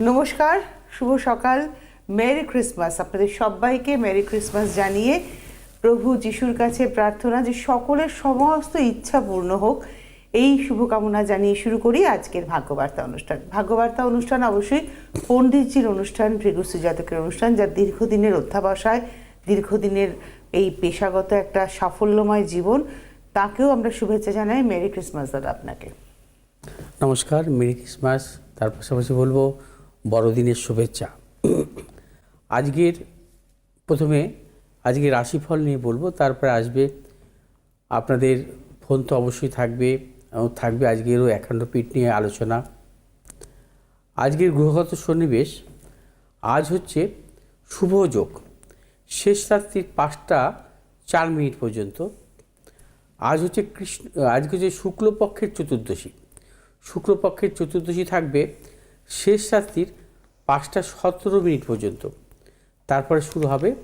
নমস্কার, শুভ সকাল, merry Christmas. আপনাদের সবাইকে মেরি ক্রিসমাস জানিয়ে প্রভু যিশুর কাছে প্রার্থনা যে সকলের সমস্ত ইচ্ছা পূর্ণ হোক, এই শুভকামনা জানিয়ে শুরু করি আজকের ভাগ্যবার্তা অনুষ্ঠান। ভাগ্যবার্তা অনুষ্ঠান অবশ্যই পণ্ডিতজির অনুষ্ঠান, ভৃগুশ্রী জাতকের অনুষ্ঠান, যা দীর্ঘদিনের অধ্যাবসায়, দীর্ঘদিনের এই পেশাগত একটা সাফল্যময় জীবন, তাকেও আমরা শুভেচ্ছা জানাই। মেরি ক্রিসমাস দাদা আপনাকে। নমস্কার, মেরি ক্রিসমাস। তার পাশাপাশি বলব বড়দিনের শুভেচ্ছা। আজকের প্রথমে আজকে রাশিফল নিয়ে বলব, তারপরে আসবে আপনাদের ফোন তো অবশ্যই থাকবে থাকবে আজকেরও একান্নপিঠ নিয়ে আলোচনা। আজকের গ্রহগত সন্নিবেশ, আজ হচ্ছে শুভ যোগ। শেষ রাত্রির পাঁচটা চার মিনিট পর্যন্ত। আজ হচ্ছে কৃষ্ণ, আজকে হচ্ছে শুক্লপক্ষের চতুর্দশী। শুক্লপক্ষের চতুর্দশী থাকবে শেষ রাত্রির পাঁচটা সতেরো মিনিট পর্যন্ত। তারপরে শুরু হবে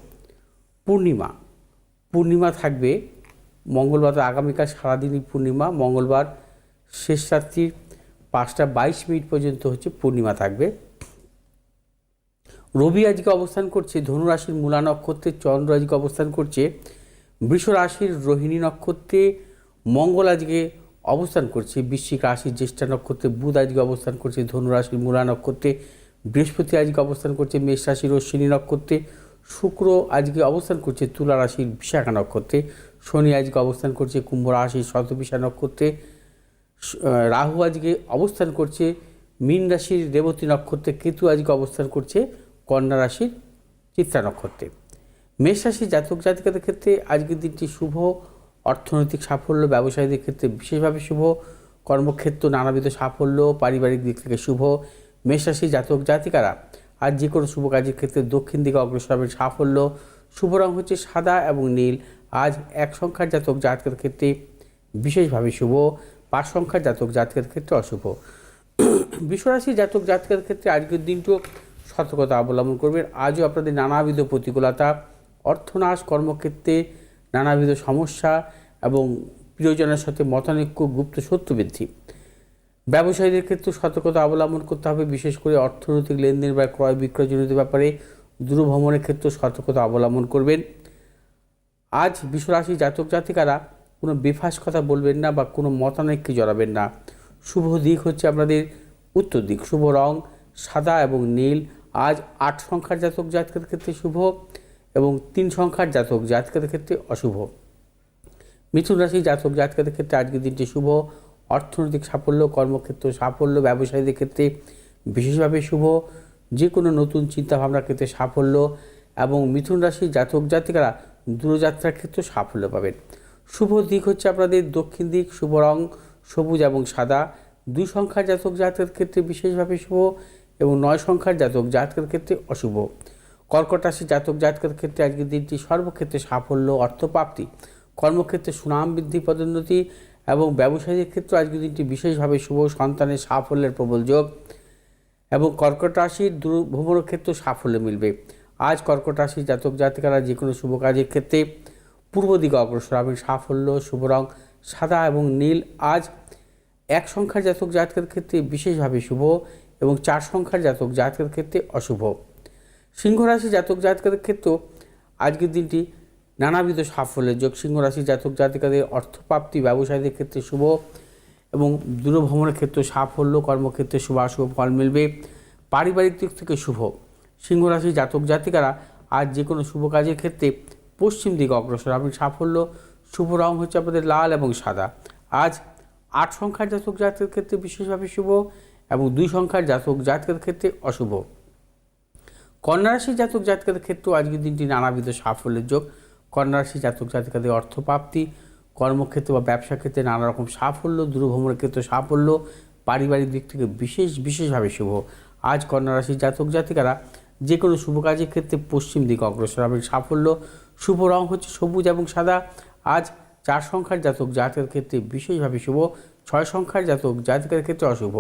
পূর্ণিমা। পূর্ণিমা থাকবে মঙ্গলবার, আগামীকাল সারাদিনই পূর্ণিমা। মঙ্গলবার শেষ রাত্রির পাঁচটা বাইশ মিনিট পর্যন্ত হচ্ছে পূর্ণিমা থাকবে। রবি আজকে অবস্থান করছে ধনুরাশির মূলা নক্ষত্রে, চন্দ্র আজকে অবস্থান করছে বৃষ রাশির রোহিণী নক্ষত্রে। মঙ্গল আজকে অবস্থান করছে। বৃশ্চিক রাশি জ্যেষ্ঠা নক্ষত্রে বুধ আজকে অবস্থান করছে, ধনু রাশির মূলা নক্ষত্রে, বৃহস্পতি আজকে অবস্থান করছে মেষ রাশির অশ্বিনী নক্ষত্রে, শুক্র আজকে অবস্থান করছে তুলা রাশির বিশাখা নক্ষত্রে, শনি আজকে অবস্থান করছে কুম্ভ রাশির শতবিশা নক্ষত্রে রাহু আজকে অবস্থান করছে মীন রাশির রেবতী নক্ষত্রে, কেতু আজকে অবস্থান করছে কন্যা রাশির চিত্রা নক্ষত্রে। মেষ রাশি জাতক জাতিকাদের ক্ষেত্রে আজকের দিনটি শুভ অর্থনৈতিক সাফল্য, ব্যবসায়ীদের ক্ষেত্রে বিশেষভাবে শুভ, কর্মক্ষেত্র নানাবিধ সাফল্য, পারিবারিক দিক থেকে শুভ মেষ রাশি জাতক জাতিকারা আর যে কোনো শুভ কাজের ক্ষেত্রে দক্ষিণ দিকে অগ্রসর হবে সাফল্য। শুভ রং হচ্ছে সাদা এবং নীল। আজ এক সংখ্যার জাতক জাতকের ক্ষেত্রে বিশেষভাবে শুভ, পাঁচ সংখ্যার জাতক জাতকের ক্ষেত্রে অশুভ। বিশ্বরাশি জাতক জাতকের ক্ষেত্রে আজকের দিনটিও সতর্কতা অবলম্বন করবেন। আজও আপনাদের নানাবিধ প্রতিকূলতা, অর্থনাশ, কর্মক্ষেত্রে নানাবিধ সমস্যা এবং প্রিয়জনের সাথে মতানৈক্য, গুপ্ত সত্য বৃদ্ধি ব্যবসায়ীদের ক্ষেত্রে সতর্কতা অবলম্বন করতে হবে, বিশেষ করে অর্থনৈতিক লেনদেন বা ক্রয় বিক্রয়জনিত ব্যাপারে দূরভ্রমণের ক্ষেত্রে সতর্কতা অবলম্বন করবেন। আজ বিশ্বরাশি জাতক জাতিকারা কোনো বেফাস কথা বলবেন না বা কোনো মতানৈক্যে জড়াবেন না। শুভ দিক হচ্ছে আপনাদের উত্তর দিক। শুভ রং সাদা এবং নীল। আজ আট সংখ্যার জাতক জাতকের ক্ষেত্রে শুভ। এবং তিন সংখ্যার জাতক জাতকের ক্ষেত্রে অশুভ। মিথুন রাশি জাতক জাতকের ক্ষেত্রে আজকের দিনটি শুভ। অর্থনৈতিক সাফল্য, কর্মক্ষেত্র সাফল্য, ব্যবসায়ীদের ক্ষেত্রে বিশেষভাবে শুভ। যে কোনো নতুন চিন্তাভাবনার ক্ষেত্রে সাফল্য এবং মিথুন রাশি জাতক জাতিকারা দূরযাত্রার ক্ষেত্রে সাফল্য পাবেন। শুভ দিক হচ্ছে আপনাদের দক্ষিণ দিক, শুভ রং, সবুজ এবং সাদা। দুই সংখ্যার জাতক জাতকের ক্ষেত্রে বিশেষভাবে শুভ এবং নয় সংখ্যার জাতক জাতকের ক্ষেত্রে অশুভ। কর্কট রাশি জাতক জাতকের ক্ষেত্রে আজকের দিনটি সর্বক্ষেত্রে সাফল্য, অর্থপ্রাপ্তি, কর্মক্ষেত্রে সুনাম বৃদ্ধি, পদোন্নতি এবং ব্যবসায়ীদের ক্ষেত্রে আজকের দিনটি বিশেষভাবে শুভ, সন্তানের সাফল্যের প্রবল যোগ এবং কর্কট রাশির দূর ভ্রমণের ক্ষেত্রে সাফল্য মিলবে। আজ কর্কট রাশির জাতক জাতিকারা যে কোনো শুভ কাজের ক্ষেত্রে পূর্ব দিকে অগ্রসর হবেন সাফল্য, শুভ রং সাদা এবং নীল আজ এক সংখ্যার জাতক জাতকের ক্ষেত্রে বিশেষভাবে শুভ এবং চার সংখ্যার জাতক জাতকের ক্ষেত্রে অশুভ। সিংহ রাশি জাতক জাতকের ক্ষেত্রেও আজকের দিনটি নানাবিধ সাফল্যের যোগ। সিংহ রাশি জাতক জাতিকাদের অর্থপ্রাপ্তি ব্যবসায়ীদের ক্ষেত্রে শুভ এবং দূরভ্রমণের ক্ষেত্রে সাফল্য, কর্মক্ষেত্রে শুভ অশুভ ফল মিলবে। পারিবারিক দিক থেকে শুভ। সিংহ রাশি জাতক জাতিকারা আজ যে কোনো শুভ কাজের ক্ষেত্রে পশ্চিম দিকে অগ্রসর হবেন সাফল্য, শুভ রং হচ্ছে আপনাদের লাল এবং সাদা। আজ আট সংখ্যার জাতক জাতকের ক্ষেত্রে বিশেষভাবে শুভ এবং দুই সংখ্যার জাতক জাতকের ক্ষেত্রে অশুভ। কন্যা রাশি জাতক জাতকের ক্ষেত্রেও আজকের দিনটি নানাবিধ সাফল্যের যোগ। কন্যা রাশি জাতক জাতিকাদের অর্থপ্রাপ্তি, কর্মক্ষেত্রে বা ব্যবসা ক্ষেত্রে নানা রকম সাফল্য দূরভ্রমণের ক্ষেত্রে সাফল্য, পারিবারিক দিক থেকে বিশেষ, বিশেষভাবে শুভ। আজ কন্যা রাশির জাতক জাতিকারা যে কোনো শুভ কাজের ক্ষেত্রে পশ্চিম দিকে অগ্রসর হবেন সাফল্য, শুভ রং হচ্ছে সবুজ এবং সাদা। আজ চার সংখ্যার জাতক জাতকের ক্ষেত্রে বিশেষভাবে শুভ, ছয় সংখ্যার জাতক জাতিকার ক্ষেত্রে অশুভ।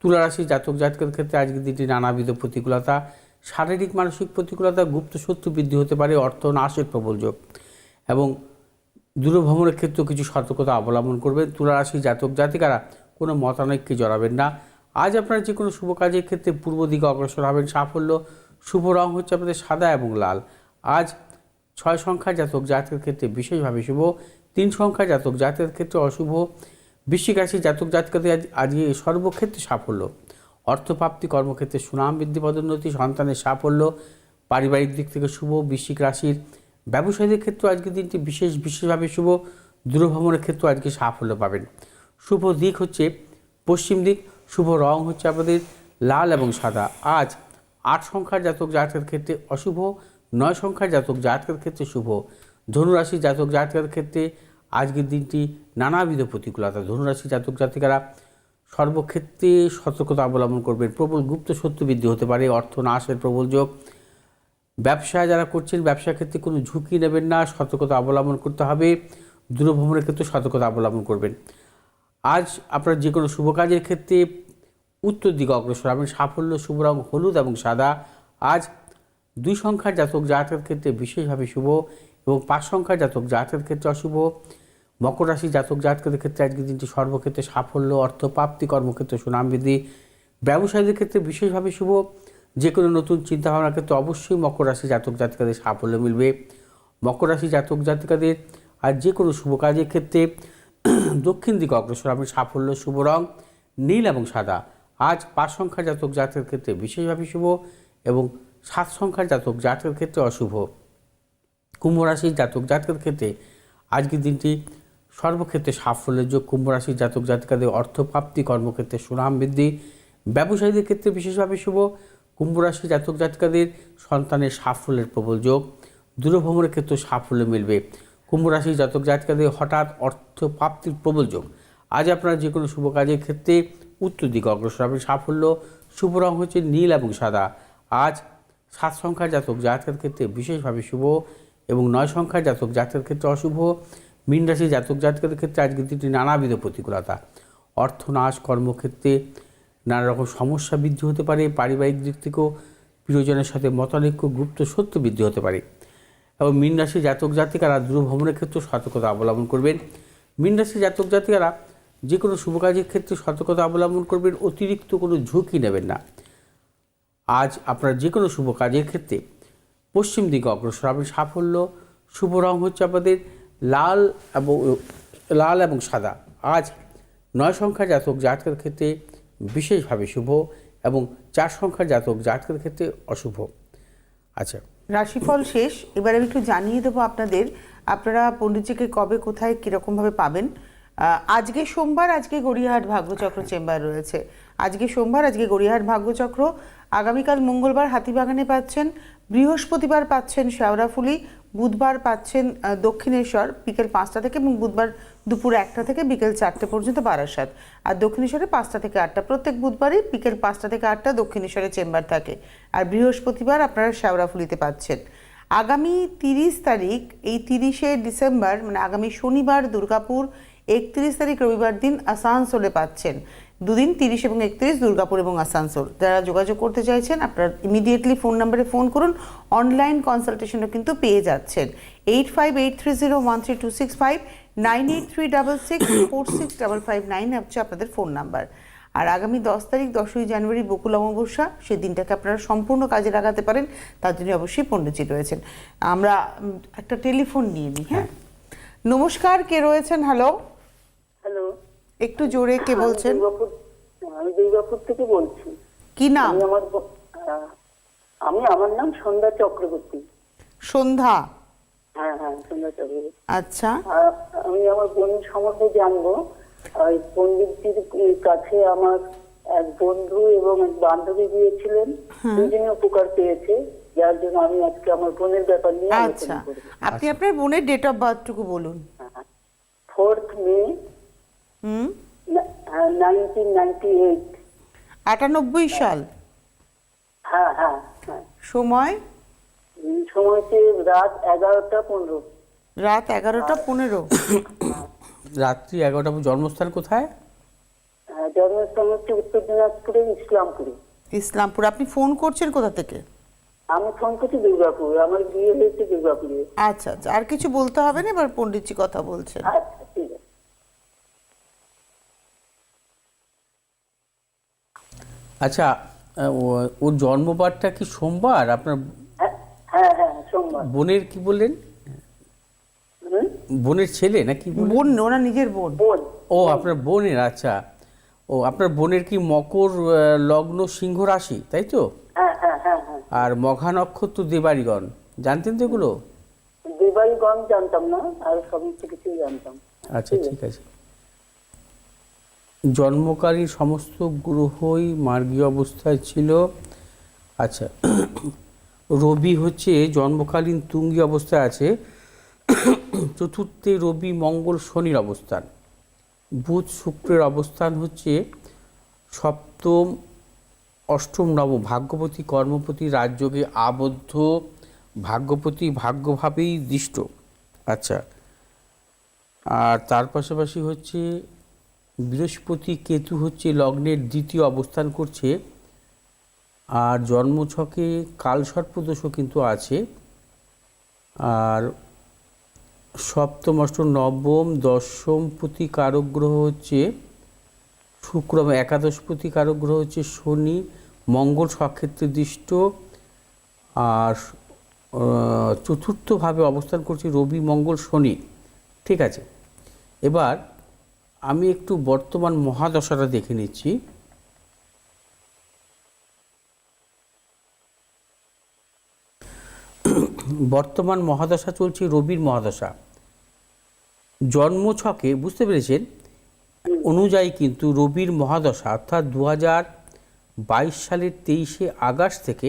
তুলা রাশির জাতক জাতকের ক্ষেত্রে আজকের দিনটি নানাবিধ প্রতিকূলতা শারীরিক মানসিক প্রতিকূলতা, গুপ্ত শত্রু বৃদ্ধি হতে পারে, অর্থ নাশের প্রবল যোগ। এবং দূরভ্রমণের ক্ষেত্রেও কিছু সতর্কতা অবলম্বন করবেন। তুলারাশি জাতক জাতিকারা কোনো মতানৈক্যে জড়াবেন না। আজ আপনারা যে কোনো শুভ কাজের ক্ষেত্রে পূর্ব দিকে অগ্রসর হবেন। সাফল্য, শুভ রং হচ্ছে আপনাদের সাদা এবং লাল। আজ ছয় সংখ্যার জাতক জাতকের ক্ষেত্রে বিশেষভাবে শুভ, তিন সংখ্যা জাতক জাতকের ক্ষেত্রে অশুভ। বৃশ্চিক রাশি জাতক আজ আজকে সর্বক্ষেত্রে সাফল্য। অর্থপ্রাপ্তি কর্মক্ষেত্রে সুনাম বৃদ্ধি পদোন্নতি সন্তানের সাফল্য, পারিবারিক দিক থেকে শুভ, বৃশ্চিক রাশির ব্যবসায়ীদের ক্ষেত্রে আজকে দিনটি বিশেষ, বিশেষভাবে শুভ। দূরভ্রমণের ক্ষেত্রে আজকে সাফল্য পাবেন। শুভ দিক হচ্ছে পশ্চিম দিক, শুভ রং হচ্ছে আপনাদের লাল এবং সাদা। আজ আট সংখ্যার জাতক জাতকের ক্ষেত্রে অশুভ, নয় সংখ্যার জাতক জাতকের ক্ষেত্রে শুভ। ধনুরাশি জাতক জাতকের ক্ষেত্রে আজকের দিনটি নানাবিধ প্রতিকূলতা। ধনুরাশি জাতক জাতিকারা সর্বক্ষেত্রে সতর্কতা অবলম্বন করবেন। প্রবল গুপ্ত বৃদ্ধি হতে পারে, অর্থ নাশের প্রবল যোগ। ব্যবসা যারা করছেন, ব্যবসার ক্ষেত্রে কোনো ঝুঁকি নেবেন না, সতর্কতা অবলম্বন করতে হবে। দূরভ্রমণের ক্ষেত্রে সতর্কতা অবলম্বন করবেন। আজ আপনার যে কোনো শুভ কাজের ক্ষেত্রে উত্তর দিকে অগ্রসর হবেন। সাফল্য, শুভ রং হলুদ এবং সাদা। আজ দুই সংখ্যার জাতক জাতকের ক্ষেত্রে বিশেষভাবে শুভ এবং পাঁচ সংখ্যার জাতক জাতকের ক্ষেত্রে অশুভ। মকর রাশি জাতক জাতকের ক্ষেত্রে আজকের দিনটি সর্বক্ষেত্রে সাফল্য, অর্থ প্রাপ্তি, কর্মক্ষেত্রে সুনাম বৃদ্ধি। ব্যবসায়ীদের ক্ষেত্রে বিশেষভাবে শুভ। যে কোনো নতুন চিন্তাভাবনার ক্ষেত্রে অবশ্যই মকর রাশি জাতক জাতিকাদের সাফল্য মিলবে। মকর রাশি জাতক জাতিকাদের আর যে কোনো শুভ কাজের ক্ষেত্রে দক্ষিণ দিকে অগ্রসর হবে। সাফল্য, শুভ রং, নীল এবং সাদা। আজ পাঁচ সংখ্যার জাতক জাতকের ক্ষেত্রে বিশেষভাবে শুভ এবং সাত সংখ্যার জাতক জাতকের ক্ষেত্রে অশুভ। কুম্ভ রাশির জাতক জাতকের ক্ষেত্রে আজকের দিনটি সর্বক্ষেত্রে সাফল্যের যোগ কুম্ভ রাশির জাতক জাতিকাদের অর্থপ্রাপ্তি, কর্মক্ষেত্রে সুনাম বৃদ্ধি, ব্যবসায়ীদের ক্ষেত্রে বিশেষভাবে শুভ, কুম্ভ রাশির জাতক জাতিকাদের সন্তানের সাফল্যের প্রবল যোগ, দূরভ্রমণের ক্ষেত্রে সাফল্য মিলবে। কুম্ভ রাশির জাতক জাতিকাদের হঠাৎ অর্থ প্রাপ্তির প্রবল যোগ। আজ আপনারা যে কোনো শুভ কাজের ক্ষেত্রে উত্তর দিকে অগ্রসর হবে সাফল্য, শুভ রং হচ্ছে নীল এবং সাদা। আজ সাত সংখ্যার জাতক জাতকের ক্ষেত্রে বিশেষভাবে শুভ এবং নয় সংখ্যার জাতক জাতকের ক্ষেত্রে অশুভ। মীন রাশির জাতক জাতকের ক্ষেত্রে আজকের দিনটি নানাবিধ প্রতিকূলতা। অর্থনাশ, কর্মক্ষেত্রে নানা রকম সমস্যা বৃদ্ধি হতে পারে, পারিবারিক দিক থেকেও প্রিয়জনের সাথে মতানৈক্য, গুপ্ত সত্য বৃদ্ধি হতে পারে। এবং মীন রাশির জাতক জাতিকারা দূরভ্রমণের ক্ষেত্রে সতর্কতা অবলম্বন করবেন। মীন রাশির জাতক জাতিকারা যে কোনো শুভ কাজের ক্ষেত্রে সতর্কতা অবলম্বন করবেন, অতিরিক্ত কোনো ঝুঁকি নেবেন না। আজ আপনার যে কোনো শুভ কাজের ক্ষেত্রে পশ্চিম দিকে অগ্রসর হবেন সাফল্য, শুভ রং হচ্ছে আপনাদের লাল এবং লাল এবং সাদা। আজ নয় সংখ্যার জাতক জাতকের ক্ষেত্রে বিশেষভাবে শুভ এবং চার সংখ্যার জাতক জাতকের ক্ষেত্রে অশুভ। আচ্ছা। রাশিফল শেষ। এবার আমি একটু জানিয়ে দেবো আপনাদের, আপনারা পণ্ডিতজিকে কবে, কোথায়, কীরকমভাবে পাবেন। আজকে সোমবার, আজকে গড়িয়াহাট ভাগ্যচক্র চেম্বার রয়েছে। আজকে সোমবার, আজকে গড়িয়াহাট ভাগ্যচক্র। আগামীকাল মঙ্গলবার হাতিবাগানে পাচ্ছেন বৃহস্পতিবার পাচ্ছেন শেওড়াফুলি, বুধবার পাচ্ছেন দক্ষিণেশ্বর বিকেল পাঁচটা থেকে এবং বুধবার দুপুর একটা থেকে বিকেল চারটে পর্যন্ত বারাসাত। আর দক্ষিণেশ্বরে পাঁচটা থেকে আটটা, প্রত্যেক বুধবারই বিকেল পাঁচটা থেকে আটটা দক্ষিণেশ্বরে চেম্বার থাকে। আর বৃহস্পতিবার আপনারা শেওড়াফুলিতে পাচ্ছেন। আগামী তিরিশ তারিখ, এই তিরিশে ডিসেম্বর মানে আগামী শনিবার, দুর্গাপুর, একত্রিশ তারিখ রবিবার দিন আসানসোলে পাচ্ছেন। দুদিন তিরিশ এবং একত্রিশ দুর্গাপুর এবং আসানসোল। যারা যোগাযোগ করতে চাইছেন আপনারা ইমিডিয়েটলি ফোন নাম্বারে ফোন করুন। অনলাইন কনসালটেশনও কিন্তু পেয়ে যাচ্ছেন। Eight five eight three zero one three two six five nine eight three double six four six double five nine হচ্ছে আপনাদের ফোন নাম্বার আর আগামী দশ তারিখ দশই জানুয়ারি বকুল অমাবস্যা সেই দিনটাকে আপনারা সম্পূর্ণ কাজে লাগাতে পারেন। তার জন্য অবশ্যই পণ্ডিতজি রয়েছেন। আমরা একটা টেলিফোন নিয়ে নিই হ্যাঁ? নমস্কার কে রয়েছেন? হ্যালো হ্যালো একটু জোরে কে বলছেন? আমি দুর্গাপুর থেকে বলছি। কি নাম? আমি আমার আমি আমার নাম সন্ধ্যা চক্রবর্তী। সন্ধ্যা? হ্যাঁ হ্যাঁ সন্ধ্যা চক্রবর্তী। আচ্ছা। আমি আমার বোনের সম্বন্ধে জানব। ওই পণ্ডিতজির কাছে আমার এক বন্ধু এবং এক বান্ধবী গিয়েছিলেন। দুজনে উপকার পেয়েছে। যার জন্য আমি আজকে আমার বোনের ব্যাপার নিয়ে আচ্ছা। আপনি আপনার বোনের ডেট অফ বার্থটুকু বলুন। Fourth May hmm? Nineteen ninety eight আটানব্বই সাল। হ্যাঁ হ্যাঁ হ্যাঁ। সময়? সময় রাত এগারোটা পনেরো। রাত এগারোটা পনেরো। রাত্রি এগারোটা জন্মস্থান কোথায়? হ্যাঁ, জন্মস্থান হচ্ছে উত্তর দিনাজপুরের ইসলামপুরে। ইসলামপুর। আপনি ফোন করছেন কোথা থেকে? আমি ফোন করছি দুর্গাপুর। আমার বিয়ে হয়েছে দুর্গাপুরে। আচ্ছা আচ্ছা। আর কিছু বলতে হবে না? এবার পণ্ডিতজি কথা বলছেন। আচ্ছা ঠিক আছে আচ্ছা ও- ওর জন্মবারটা কি সোমবার? আপনার হ্যাঁ হ্যাঁ হ্যাঁ সোমবার। বোনের কি বললেন? বোনের ছেলে নাকি বোন ওনা নিজের বোন। বোন। ও আপনার বোনের আচ্ছা। ও আপনার বোনের কি মকর লগ্ন সিংহ রাশি তাই তো? হ্যাঁ হ্যাঁ আর মঘা নক্ষত্র দেবাড়িগণ জানতেন তো এগুলো? দেবাই গম জানতাম না আর সমস্ত কিছু জানতাম। আচ্ছা ঠিক আছে। জন্মকালীন সমস্ত গ্রহই মার্গীয় অবস্থায় ছিল। আচ্ছা রবি হচ্ছে জন্মকালীন তুঙ্গি অবস্থায় আছে। চতুর্থে রবি মঙ্গল শনির অবস্থান। বুধ শুক্রের অবস্থান হচ্ছে সপ্তম, অষ্টম, নবম। ভাগ্যপতি, কর্মপতি, রাজযোগে আবদ্ধ, ভাগ্যপতি, ভাগ্যভাবেই দৃষ্ট। আচ্ছা আর তার পাশাপাশি হচ্ছে বৃহস্পতি কেতু হচ্ছে লগ্নের দ্বিতীয় অবস্থান করছে, আর জন্মছকে কালসর্পদোষও কিন্তু আছে। আর সপ্তম, অষ্টম, নবম, দশম প্রতি কারক গ্রহ হচ্ছে শুক্র একাদশ প্রতি কারক গ্রহ হচ্ছে শনি, মঙ্গল সক্ষেত্রে দৃষ্ট। আর চতুর্থভাবে অবস্থান করছে রবি, মঙ্গল, শনি। ঠিক আছে? এবার আমি একটু বর্তমান মহাদশাটা দেখে নিচ্ছি। বর্তমান মহাদশা চলছে রবির মহাদশা। জন্ম ছকে বুঝতে পেরেছেন? অনুযায়ী কিন্তু রবির মহাদশা, অর্থাৎ দু বাইশ সালের তেইশে আগস্ট থেকে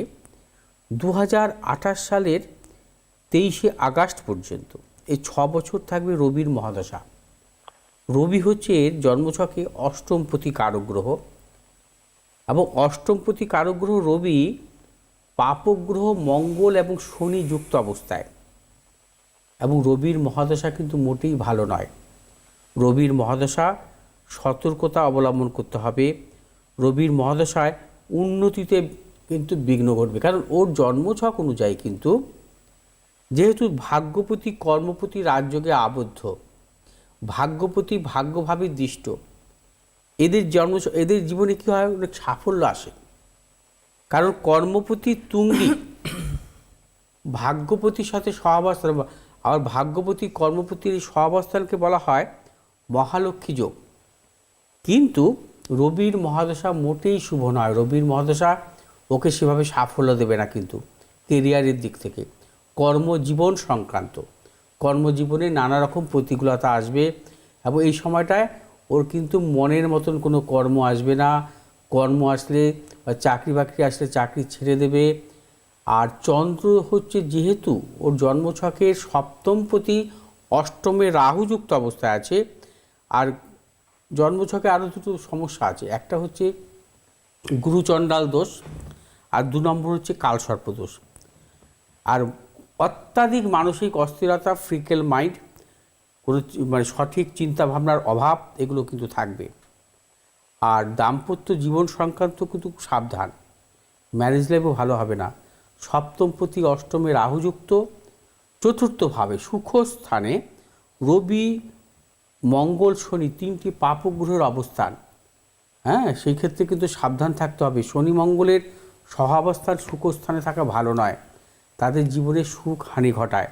দু হাজার আঠাশ সালের তেইশে আগস্ট পর্যন্ত। এই ছ বছর থাকবে রবির মহাদশা। রবি হচ্ছে এর জন্মছকে অষ্টমপতি কারক গ্রহ এবং অষ্টমপতি কারক গ্রহ রবি পাপগ্রহ, মঙ্গল এবং শনি যুক্ত অবস্থায়। এবং রবির মহাদশা কিন্তু মোটেই ভালো নয়। রবির মহাদশা সতর্কতা অবলম্বন করতে হবে। রবির মহাদশায় উন্নতিতে কিন্তু বিঘ্ন ঘটবে। কারণ ওর জন্মছক অনুযায়ী কিন্তু যেহেতু ভাগ্যপতি, কর্মপতি রাজযোগে আবদ্ধ ভাগ্যপতি ভাগ্যভাবে দৃষ্ট। এদের জন্ম, এদের জীবনে কী হয়? অনেক সাফল্য আসে। কারণ কর্মপতি তুঙ্গি ভাগ্যপতির সাথে সহাবস্থান আবার ভাগ্যপতি কর্মপতির এই সহাবস্থানকে বলা হয় মহালক্ষ্মী যোগ। কিন্তু রবির মহাদশা মোটেই শুভ নয়। রবির মহাদশা ওকে সেভাবে সাফল্য দেবে না কিন্তু। কেরিয়ারের দিক থেকে। কর্মজীবন সংক্রান্ত। কর্মজীবনে নানা রকম প্রতিকূলতা আসবে এবং এই সময়টায় ওর কিন্তু মনের মতন কোনো কর্ম আসবে না। কর্ম আসলে বা চাকরি বাকরি আসলে চাকরি ছেড়ে দেবে। আর চন্দ্র হচ্ছে যেহেতু ওর জন্মছকের সপ্তমপতি অষ্টমে রাহুযুক্ত অবস্থায় আছে। আর জন্মছকে আরও দুটো সমস্যা আছে। একটা হচ্ছে গুরুচণ্ডাল দোষ আর দু নম্বর হচ্ছে কালসর্প দোষ। আর অত্যাধিক মানসিক অস্থিরতা, ফ্রিকেল মাইন্ড, কোনো মানে সঠিক চিন্তা ভাবনার অভাব, এগুলো কিন্তু থাকবে। আর দাম্পত্য জীবন সংক্রান্ত কিন্তু সাবধান। ম্যারেজ লাইফও ভালো হবে না। সপ্তম প্রতি অষ্টমে রাহুযুক্ত। চতুর্থভাবে সুখস্থানে রবি, মঙ্গল, শনি তিনটি পাপগ্রহের অবস্থান। হ্যাঁ সেই ক্ষেত্রে কিন্তু সাবধান থাকতে হবে। শনি মঙ্গলের সহাবস্থান সুখস্থানে থাকা ভালো নয়। তাদের জীবনে সুখ হানি ঘটায়।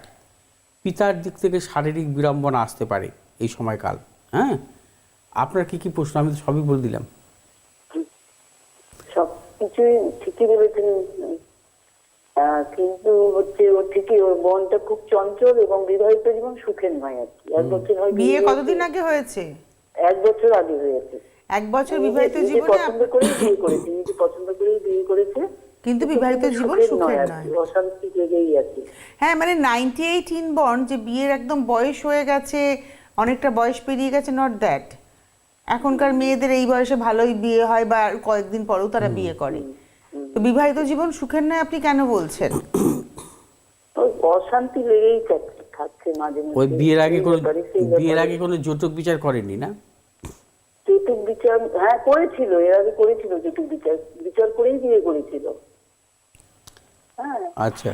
পিতার দিক থেকে শারীরিক বিড়ম্বনা আসতে পারে এই সময়কাল হ্যাঁ? আপনার কি কি প্রশ্ন? আমি তো সবই বলে দিলাম। সব কিছুই ঠিকই বলেছেন আহ, কিন্তু হচ্ছে ওর ঠিকই ওর বোনটা খুব চঞ্চল এবং বিবাহিত জীবন সুখের নয় আর কি। এক বছর হয় বিয়ে কতদিন আগে হয়েছে? এক বছর আগে হয়েছে। এক বছর বিবাহিত জীবনে পছন্দ করেই বিয়ে করেছে নিজে পছন্দ করেই বিয়ে করেছে। কিন্তু বিবাহিত জীবন সুখের নয়। অশান্তি জেগেই আছে। হ্যাঁ মানে নাইনটি এইট ইনবর্ন যে বিয়ের একদম বয়স হয়ে গেছে অনেকটা বয়স পেরিয়ে গেছে নট দ্যাট এখনকার মেয়েদের এই বয়সে ভালোই বিয়ে হয় বা কয়েকদিন পরেও তারা বিয়ে করে। তো বিবাহিত জীবন সুখের নয় আপনি কেন বলছেন? অশান্তি লেগেই থাক- থাকছে মাঝে মাঝে ওই বিয়ের আগে কোনো বিয়ের আগে কোনো যৌতুক বিচার করেননি না? যৌতুক বিচার হ্যাঁ করেছিল। এর আগে করেছিল যৌতুক বিচার। বিচার করেই বিয়ে করেছিল। হ্যাঁ আচ্ছা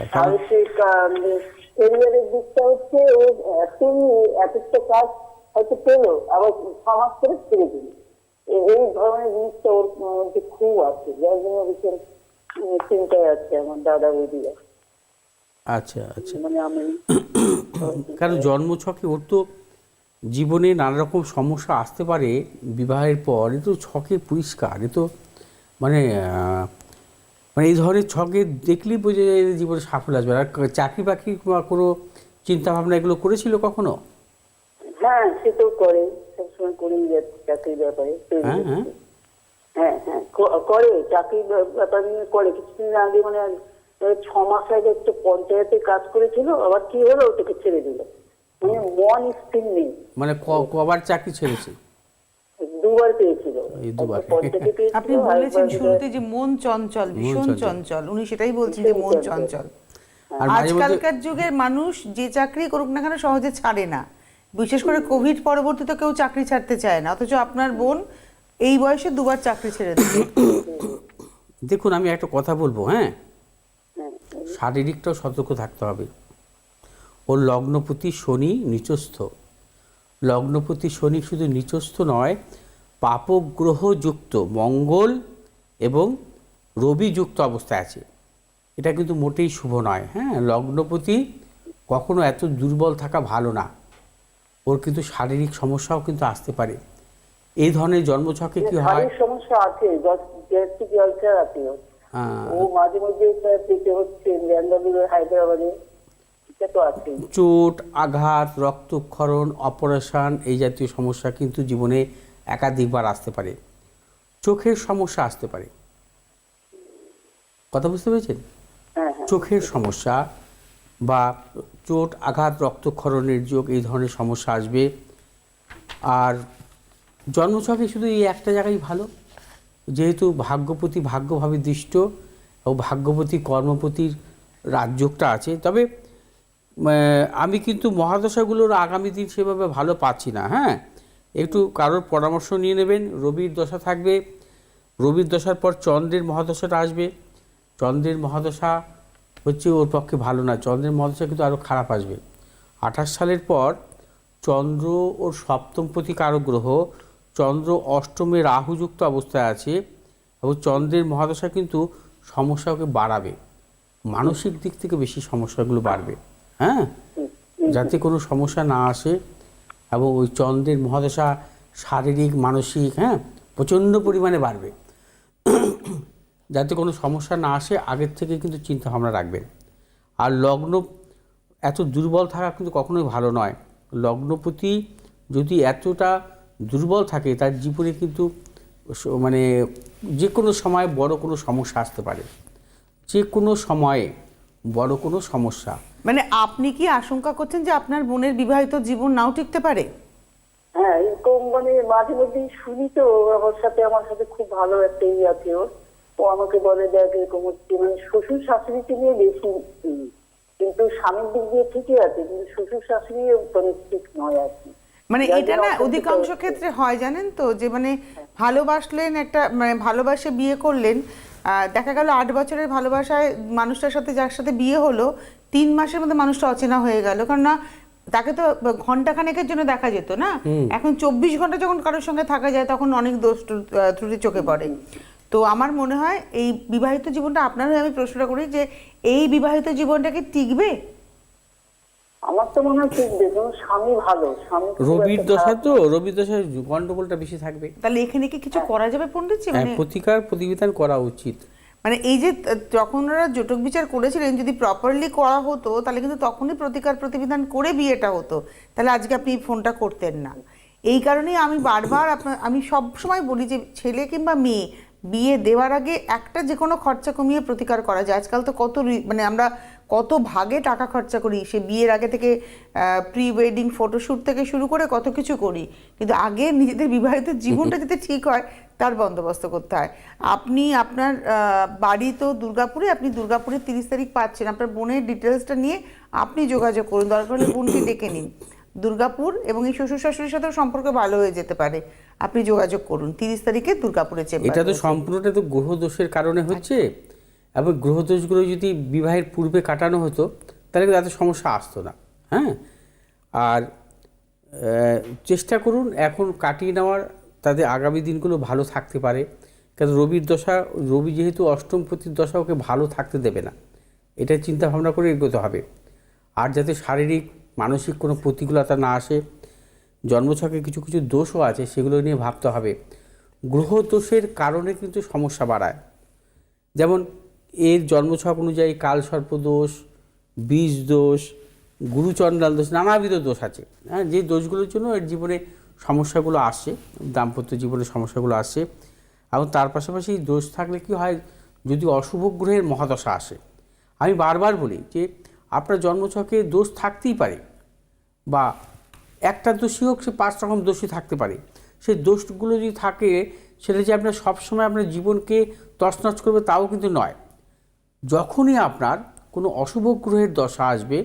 ক্যারিয়ারের দিকটা হচ্ছে ও এতই এক একটা কাজ হয়তো পেল আবার সমাজ করে ছেড়ে দিল। এই ধরনের জিনিসটা ওর মধ্যে খুব আছে যার জন্য ভীষণ চিন্তায় আছে আমার দাদা বৌদিরা আচ্ছা আচ্ছা। মানে আমি কারণ জন্মছকে ওর তো জীবনে নানা রকম সমস্যা আসতে পারে বিবাহের পর এ তো ছকে পরিষ্কার এ তো মানে মানে এই ধরনের ছকে দেখলেই বোঝা যায় যে জীবনে সাফল্য আসবে আর চাকরি বাকরি বা কোনো চিন্তা ভাবনা এগুলো করেছিল কখনো? হ্যাঁ সে তো করে। সবসময় করেই যাচ্ছে চাকরির ব্যাপারে। হ্যাঁ, হ্যাঁ। হ্যাঁ হ্যাঁ ক- করে। চাকরির ব্যাপার নিয়ে করে। কিছুদিন আগে মানে ছ মাস আগে একটা পঞ্চায়েতে কাজ করেছিল আবার কি হলো? ওটাকে ছেড়ে দিল। মানে মন স্থির নেই। মানে ক- কবার চাকরি ছেড়েছে? দুবার পেয়েছিল। আপনি বলেছেন শুরুতে যে মন চঞ্চল ভীষণ চঞ্চল। উনি সেটাই বলছেন যে মন চঞ্চল। মধ্যে আজকালকার যুগের মানুষ যে চাকরি করুক না কেন সহজে ছাড়ে না। বিশেষ করে কোভিড পরবর্তীতে কেউ চাকরি ছাড়তে চায় না। অথচ আপনার বোন এই বয়সে দুবার চাকরি ছেড়ে দিল দেখুন আমি একটা কথা বলব হ্যাঁ? হ্যাঁ, শারীরিকটাও সতর্ক থাকতে হবে। ওর লগ্নপতি শনি নিচস্থ। লগ্নপতি শনি শুধু নিচস্থ নয় পাপগ্রহযুক্ত মঙ্গল এবং রবি যুক্ত অবস্থায় আছে। এটা কিন্তু মোটেই শুভ নয় হ্যাঁ? লগ্নপতি কখনো এত দুর্বল থাকা ভালো না। ওর কিন্তু শারীরিক সমস্যাও কিন্তু আসতে পারে। এই ধরনের জন্মছকে কি হয় সমস্যা আছে গ্যাস্ট্রিক আলসার আছে। ও মাঝে মধ্যে পেতে হচ্ছে ব্যাঙ্গালুরু হায়দ্রাবাদে আছে। চোট আঘাত রক্তক্ষরণ অপারেশন এই জাতীয় সমস্যা কিন্তু জীবনে একাধিকবার আসতে পারে। চোখের সমস্যা আসতে পারে। কথা বুঝতে পেরেছেন? হ্যাঁ হ্যাঁ। চোখের সমস্যা বা চোট আঘাত রক্তক্ষরণের যোগ এই ধরনের সমস্যা আসবে। আর জন্মছকে শুধু এই একটা জায়গায় ভালো। যেহেতু ভাগ্যপতি ভাগ্যভাবে দৃষ্ট ও ভাগ্যপতি কর্মপতির রাজযোগটা আছে। তবে আমি কিন্তু মহাদশাগুলোর আগামী দিন সেভাবে ভালো পাচ্ছি না হ্যাঁ? একটু কারোর পরামর্শ নিয়ে নেবেন। রবির দশা থাকবে। রবির দশার পর চন্দ্রের মহাদশাটা আসবে। চন্দ্রের মহাদশা হচ্ছে ওর পক্ষে ভালো না। চন্দ্রের মহাদশা কিন্তু আরও খারাপ আসবে। আঠাশ সালের পর চন্দ্র ওর সপ্তমপতি কারক গ্রহ। চন্দ্র অষ্টমে রাহুযুক্ত অবস্থায় আছে এবং চন্দ্রের মহাদশা কিন্তু সমস্যা ওকে বাড়াবে। মানসিক দিক থেকে বেশি সমস্যাগুলো বাড়বে। হ্যাঁ? যাতে কোনো সমস্যা না আসে। এবং ওই চন্দ্রের মহাদশা শারীরিক, মানসিক হ্যাঁ প্রচণ্ড পরিমাণে বাড়বে। যাতে কোনো সমস্যা না আসে, আগের থেকে কিন্তু চিন্তা ভাবনা রাখবেন। আর লগ্ন এত দুর্বল থাকা কিন্তু কখনোই ভালো নয়। লগ্নপতি যদি এতটা দুর্বল থাকে, তার জীবনে কিন্তু মানে যে কোনো সময় বড় কোনো সমস্যা আসতে পারে। যে কোনো সময়ে বড় কোনো সমস্যা। মানে আপনি কি আশঙ্কা করছেন যে আপনার বোনের বিবাহিত জীবন নাও টিকতে পারে? হ্যাঁ এরকম মানে মাঝে মধ্যে শুনি তো আমার সাথে আমার সাথে খুব ভালো একটা ইয়ে আছে ওর। ও আমাকে বলে দেখ এরকম হচ্ছে। মানে শ্বশুর শাশুড়িকে নিয়ে বেশি কিন্তু স্বামীর দিক দিয়ে ঠিকই আছে কিন্তু শ্বশুর শাশুড়ি মানে ঠিক নয় আর কি। মানে এটা না অধিকাংশ ক্ষেত্রে হয় জানেন তো? যে মানে ভালোবাসলেন একটা মানে ভালোবাসে বিয়ে করলেন দেখা গেল আট বছরের ভালোবাসায় মানুষটার সাথে যার সাথে বিয়ে হলো তিন মাসের মধ্যে মানুষটা অচেনা হয়ে গেল। কেননা তাকে তো ঘণ্টা খানেকের জন্য দেখা যেত না? এখন চব্বিশ ঘণ্টা যখন কারোর সঙ্গে থাকা যায় তখন অনেক দোষ ত্রুটি চোখে পড়ে। তো আমার মনে হয় এই বিবাহিত জীবনটা আপনার হয়ে আমি প্রশ্নটা করি যে এই বিবাহিত জীবনটা কি টিকবে? আমার তো মনে হয় ঠিক দেখুন স্বামী ভালো স্বামী রবির দশা তো রবির দশায় গণ্ডগোলটা বেশি থাকবে। তাহলে এখানে কি কিছু করা যাবে পণ্ডিতজি? হ্যাঁ, মানে প্রতিকার প্রতিবিধান করা উচিত। মানে এই যে যখন ওরা জটক বিচার করেছিলেন যদি প্রপারলি করা হতো তাহলে কিন্তু তখনই প্রতিকার প্রতিবিধান করে বিয়েটা হতো। তাহলে আজকে আপনি ফোনটা করতেন না। এই কারণেই আমি বারবার আপনার আমি সব সময় বলি যে ছেলে কিংবা মেয়ে বিয়ে দেওয়ার আগে একটা যে কোনো খরচা কমিয়ে প্রতিকার করা যায়। আজকাল তো কত রি- মানে আমরা কত ভাগে টাকা খরচা করি? সে বিয়ের আগে থেকে প্রি ওয়েডিং ফটোশ্যুট থেকে শুরু করে কত কিছু করি। কিন্তু আগে নিজেদের বিবাহিত জীবনটা যাতে ঠিক হয় তার বন্দোবস্ত করতে হয়। আপনি আপনার বাড়ি তো দুর্গাপুরে আপনি দুর্গাপুরে তিরিশ তারিখ পাচ্ছেন। আপনার বোনের ডিটেলসটা নিয়ে আপনি যোগাযোগ করুন। দরকার হলে বোনকে ডেকে নিন। দুর্গাপুর এবং এই শ্বশুর শাশুড়ির সাথেও সম্পর্ক ভালো হয়ে যেতে পারে। আপনি যোগাযোগ করুন। তিরিশ তারিখে দুর্গাপুরে চেম্বার এটা তো সম্পূর্ণটা তো গ্রহদোষের কারণে হচ্ছে। এবং গ্রহদোষগুলো যদি বিবাহের পূর্বে কাটানো হতো, তাহলে কিন্তু এত সমস্যা আসতো না। হ্যাঁ? আর চেষ্টা করুন এখন কাটিয়ে নেওয়ার তাদের আগামী দিনগুলো ভালো থাকতে পারে। কারণ রবির দশা, রবি যেহেতু অষ্টম প্রতির দশা, ওকে ভালো থাকতে দেবে না। এটা চিন্তা ভাবনা করে এগোতে হবে। আর যাতে শারীরিক, মানসিক কোনো প্রতিকূলতা না আসে জন্মছকে কিছু কিছু দোষও আছে, সেগুলো নিয়ে ভাবতে হবে। গ্রহ দোষের কারণে কিন্তু সমস্যা বাড়ায়। যেমন এর জন্মছক অনুযায়ী কালসর্প দোষ, বীজ দোষ, গুরুচণ্ডাল দোষ, নানাবিধ দোষ আছে। হ্যাঁ যে দোষগুলোর জন্য এর জীবনে সমস্যাগুলো আসছে, দাম্পত্য জীবনে সমস্যাগুলো আসছে। এবং তার পাশাপাশি দোষ থাকলে কি হয়, যদি অশুভ গ্রহের মহাদশা আসে। আমি বারবার বলি যে, আপনার জন্মছকে দোষ থাকতেই পারে। বা একটা দোষী হোক, সে পাঁচ রকম দোষী থাকতে পারে। সেই দোষগুলো যদি থাকে, সেটা যে আপনার সবসময় আপনার জীবনকে তছনছ করবে, তাও কিন্তু নয়। যখনই আপনার কোনো অশুভ গ্রহের দশা আসবে,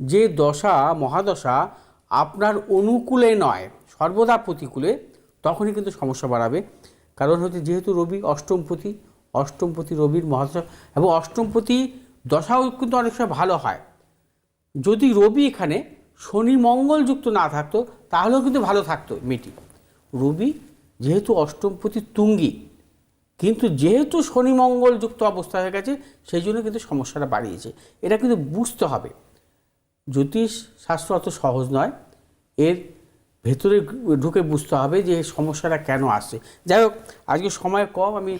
যে দশা, মহাদশা আপনার অনুকূলে নয়, সর্বদা প্রতিকূলে, তখনই কিন্তু সমস্যা বাড়াবে। কারণ হচ্ছে যেহেতু রবি অষ্টমপতি অষ্টমপতি রবির মহাদশা, এবং অষ্টমপতি দশাও কিন্তু অনেক সময় ভালো হয়। যদি রবি এখানে শনি মঙ্গল যুক্ত না থাকতো, তাহলেও কিন্তু ভালো থাকতো মেয়েটি। রবি যেহেতু অষ্টমপতি তুঙ্গি কিন্তু যেহেতু শনি মঙ্গল যুক্ত অবস্থা হয়ে গেছে, সেই জন্য কিন্তু সমস্যাটা বাড়িয়েছে। এটা কিন্তু বুঝতে হবে। জ্যোতিষ শাস্ত্র অত সহজ নয়। এর ভেতরে ঢুকে বুঝতে হবে যে সমস্যাটা কেন আসছে। যাই হোক, আজকে সময় কম, আমি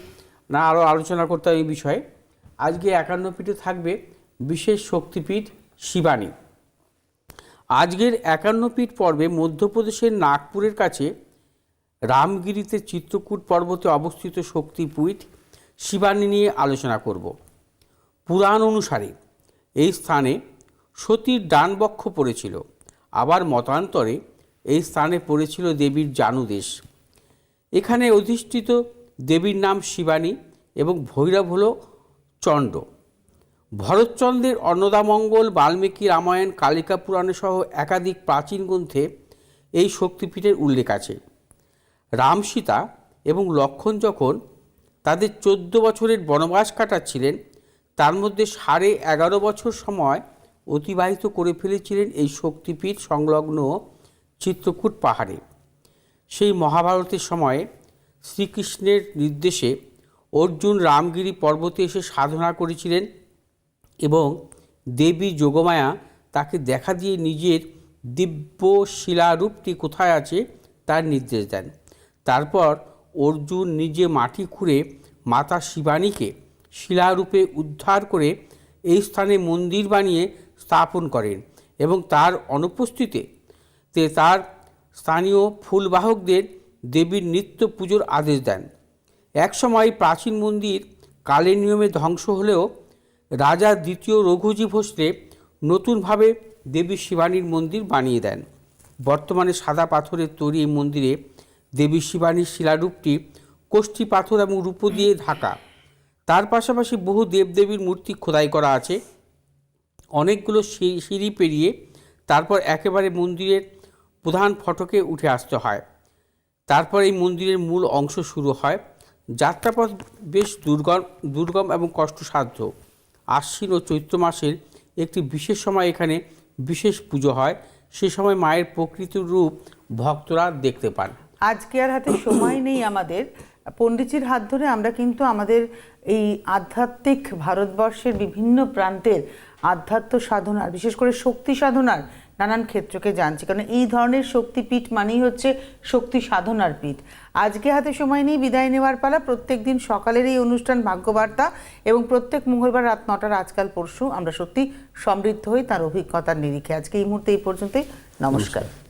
না আরও আলোচনা করতে এই বিষয়ে। আজকে একান্ন পীঠে থাকবে বিশেষ শক্তিপীঠ শিবানী। আজকের একান্ন পীঠ পর্বে মধ্যপ্রদেশের নাগপুরের কাছে রামগিরিতে চিত্রকূট পর্বতে অবস্থিত শক্তিপীঠ শিবানী নিয়ে আলোচনা করব। পুরাণ অনুসারে এই স্থানে সতীর ডান বক্ষ পড়েছিল, আবার মতান্তরে এই স্থানে পড়েছিল দেবীর জানুদেশ। এখানে অধিষ্ঠিত দেবীর নাম শিবানী এবং ভৈরব হল চণ্ড। ভরতচন্দ্রের অন্নদামঙ্গল, বাল্মীকি রামায়ণ, কালিকা পুরাণে সহ একাধিক প্রাচীন গ্রন্থে এই শক্তিপীঠের উল্লেখ আছে। রাম সীতা এবং লক্ষণ যখন তাদের চোদ্দ বছরের বনবাস কাটাচ্ছিলেন, তার মধ্যে সাড়ে এগারো বছর সময় অতিবাহিত করে ফেলেছিলেন এই শক্তিপীঠ সংলগ্ন চিত্রকূট পাহাড়ে। সেই মহাভারতের সময়ে শ্রীকৃষ্ণের নির্দেশে অর্জুন রামগিরি পর্বতে এসে সাধনা করেছিলেন এবং দেবী যোগমায়া তাকে দেখা দিয়ে নিজের দিব্য শিলারূপটি কোথায় আছে তার নির্দেশ দেন। তারপর অর্জুন নিজে মাটি খুঁড়ে মাতা শিবানীকে শিলারূপে উদ্ধার করে এই স্থানে মন্দির বানিয়ে স্থাপন করেন এবং তার অনুপস্থিতিতে তে তার স্থানীয় ফুলবাহকদের দেবীর নিত্য পুজোর আদেশ দেন। একসময় প্রাচীন মন্দির কালের নিয়মে ধ্বংস হলেও রাজা দ্বিতীয় রঘুজি ভোসলে নতুনভাবে দেবী শিবানীর মন্দির বানিয়ে দেন। বর্তমানে সাদা পাথরের তৈরি এই মন্দিরে দেবী শিবানীর শিলারূপটি কোষ্ঠী পাথর এবং রূপো দিয়ে ঢাকা। তার পাশাপাশি বহু দেবদেবীর মূর্তি খোদাই করা আছে। অনেকগুলো সিঁড়ি পেরিয়ে তারপর একেবারে মন্দিরের প্রধান ফটকে উঠে আসতে হয়। তারপর এই মন্দিরের মূল অংশ শুরু হয়। যাত্রাপথ বেশ দুর্গম দুর্গম এবং কষ্টসাধ্য। আশ্বিন ও চৈত্র মাসের একটি বিশেষ সময় এখানে বিশেষ পুজো হয়। সে সময় মায়ের প্রকৃত রূপ ভক্তরা দেখতে পান। আজকে আর হাতে সময় নেই আমাদের। পণ্ডিতজির হাত ধরে আমরা কিন্তু আমাদের এই আধ্যাত্মিক ভারতবর্ষের বিভিন্ন প্রান্তের আধ্যাত্ম সাধনার, বিশেষ করে শক্তি সাধনার নানান ক্ষেত্রকে জানছি। কারণ এই ধরনের শক্তিপীঠ মানেই হচ্ছে শক্তি সাধনার পীঠ। আজকে হাতে সময় নেই, বিদায় নেওয়ার পালা। প্রত্যেক দিন সকালের এই অনুষ্ঠান ভাগ্যবার্তা এবং প্রত্যেক মঙ্গলবার রাত নটার আজকাল পরশু আমরা সত্যি সমৃদ্ধ হই তার অভিজ্ঞতার নিরিখে। আজকে এই মুহূর্তে এই পর্যন্তই। নমস্কার।